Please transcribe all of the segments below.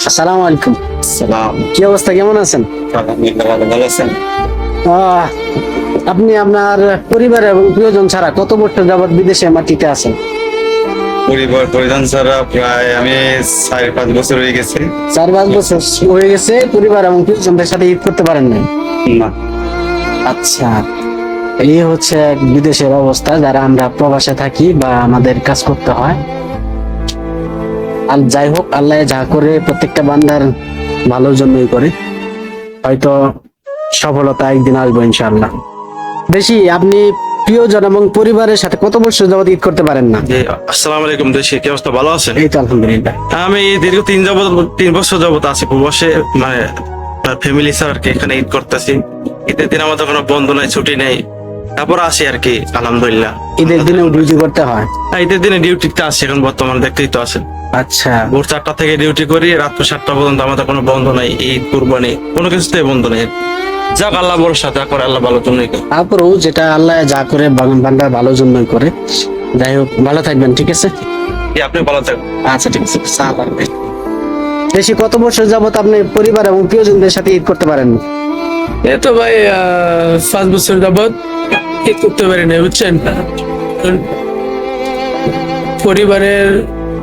আসসালামু আলাইকুম। সালাম কি অবস্থা কেমন আছেন? ভালো আছেন? আহ, আপনি আপনার পরিবার এবং প্রিয়জন ছাড়া কত বছর যাবত বিদেশে মাটিতে আছেন? পরিবার পরিধান ছাড়া প্রায় আমি চার পাঁচ বছর হয়ে গেছে। চার পাঁচ বছর হয়ে গেছে পরিবার এবং প্রিয়জনদের সাথে ঈদ করতে পারেন না। আচ্ছা এই হচ্ছে এক বিদেশের অবস্থা যারা আমরা প্রবাসে থাকি বা আমাদের কাজ করতে হয়। আর যাই হোক আল্লাহ যা করে প্রত্যেকটা বান্দার ভালোর জন্যই করে। হয়তো সফলতা একদিন আসব ইনশাআল্লাহ। বেশি আপনি প্রিয়জন এবং পরিবারের সাথে কত বছর যাবত ঈদ করতে পারেন না? আসসালামু আলাইকুম দেশে কি অবস্থা ভালো আছেন? এই তো আলহামদুলিল্লাহ। আমি দীর্ঘ তিন যাবত তিন বছর যাবত আছি প্রবাসে মানে ফ্যামিলি স্যার কি এখানে ঈদ করতেছি। ঈদের দিন আমাদের কোনো বন্ধ নাই ছুটি নেই। তারপর আসি আর কি আলহামদুলিল্লাহ। ঈদের দিনেও ডিউটি করতে হয়? ঈদের দিনে ডিউটিতে আসি এখন বর্তমানে দেখতেই তো আছেন। আচ্ছা ভোর চারটা থেকে ডিউটি করি রাত সাতটা পর্যন্ত আমাদের কোনো বন্ধ নাই ঈদ কুরবানি কোনো কিছুতেই বন্ধ নেই যাক আল্লাহ ভরসা যা করে আল্লাহ ভালো জন্যই করে। তারপরেও যেটা আল্লাহ যা করে বাগান বান্দার ভালোর জন্যই করে যাই হোক ভালো থাকবেন ঠিক আছে আপনি ভালো থাকবেন আচ্ছা ঠিক আছে। বেশি কত বছর যাবত আপনি পরিবার এবং প্রিয়জনদের সাথে ঈদ করতে পারেন? এই তো ভাই পাঁচ বছর যাবৎ ঈদ করতে পারি না বুঝছেন পরিবারের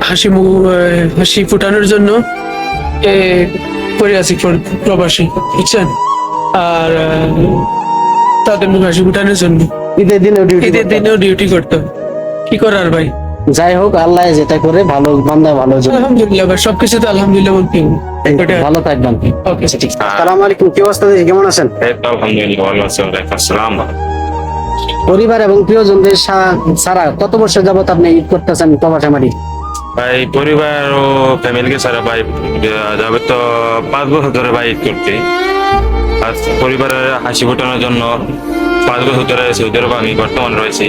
হাসি মুখ হাসি ফুটানোর জন্য করে আছি প্রবাসী বুঝছেন? আর তাদের মুখ হাসি ফুটানোর জন্য। ঈদের দিনেও ডিউটি ঈদের দিনেও ডিউটি কি করার ভাই? যাই হোক আল্লাহ যেটা করে ভালো বান্দা ভালো আলহামদুলিল্লাহ ভাই সবকিছু তো আলহামদুলিল্লাহ বলতে ভালো থাকবেন। ওকে ঠিক সালাম আলাইকুম কি অবস্থা কেমন আছেন? আলহামদুলিল্লাহ ভালো আছি আসসালাম। পরিবার এবং প্রিয়জনদের ছাড়া কত বছর যাবত আপনি ঈদ করতেছেন প্রবাসে মাটি ভাই পরিবার ও ফ্যামিলিকে ছাড়া ভাই যাবে তো পাঁচ বছর ধরে ভাই ঈদ করতে আর পরিবারের হাসি ফোটানোর জন্য পাঁচ বছর ধরে সৌদি আরব আমি বর্তমানে রয়েছি।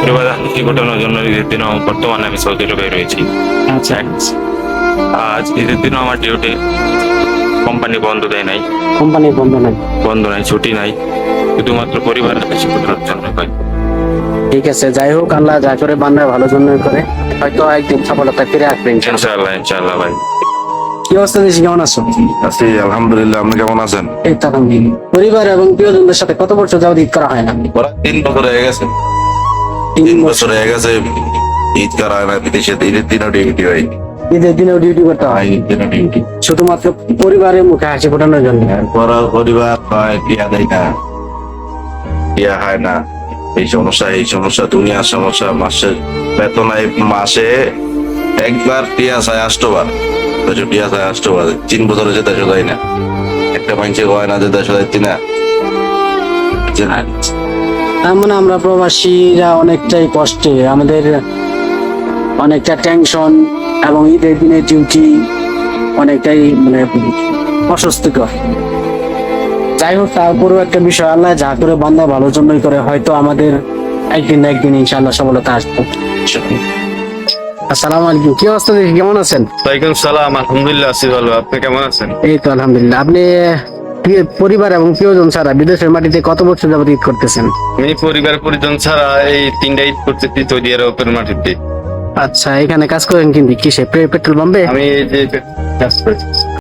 পরিবারের হাসি ফোটানোর জন্য ঈদের দিনও বর্তমানে আমি সৌদি আরবে রয়েছি। আচ্ছা। আজ ঈদের দিনও আমার ডিউটি কোম্পানি বন্ধ দেয় নাই। কোম্পানি বন্ধ নাই। বন্ধ নাই ছুটি নাই। শুধুমাত্র পরিবারের হাসি ফোটানোর জন্য ভাই। ঠিক আছে যাই হোক আল্লাহ যা করে বান্দা ভালো জন্যই করে। হয়তো একদিন সফলতা ফিরে আসবে ইনশাআল্লাহ। ইনশাআল্লাহ ভাই। কি অবস্থা দেখি কেমন আছো? আছি আলহামদুলিল্লাহ আপনি কেমন আছেন? এই তো আলহামদুলিল্লাহ। পরিবার এবং প্রিয়জনদের সাথে কত বছর যাবত ঈদ করা হয় না? ওরা তিন বছর হয়ে গেছে। তিন বছর। হয়ে গেছে ঈদ করা হয় না বিদেশে ঈদের দিনও ডিউটি হয়। ঈদের দিনেও ডিউটি করতে হয়। ডিউটি শুধুমাত্র পরিবারের মুখে হাসি ফোটানোর জন্য? পরিবার হয় দেয় না। হয় না। এই সমস্যা এই সমস্যা, দুনিয়ার সমস্যা মাসে বেতন মাসে একবার টিয়া চায় আষ্টবার। টিয়া চায় আষ্টবার, তিন বছরে যেতে শোধাই না। একটা মানুষে কয় না যেতে শোধাইছি না। মানে আমরা প্রবাসীরা অনেকটাই কষ্টে। আমাদের অনেকটা টেনশন এবং ঈদের দিনে ডিউটি অনেকটাই মানে অস্বস্তিকর। যাই হোক তারপরেও একটা বিষয় আল্লাহ যা করে বান্দা ভালোর জন্যই করে হয়তো আমাদের একদিন না একদিন ইনশাআল্লাহ সফলতা আসবে। আসসালামু আলাইকুম। কি অবস্থা দেখি? কেমন আছেন? ওয়ালাইকুম সালাম। আলহামদুলিল্লাহ আছি ভালো। আপনি কেমন আছেন? এই তো আলহামদুলিল্লাহ। আপনি পরিবার এবং প্রিয়জন ছাড়া বিদেশের মাটিতে কত বছর যাবত ঈদ করতেছেন? আমি পরিবার পরিজন ছাড়া এই তিনটা ঈদ করতেছি সৌদি আরবের মাটিতে। আচ্ছা এখানে কাজ করেন কিন্তু কিসে? পেট্রোল পাম্পে? আমি যে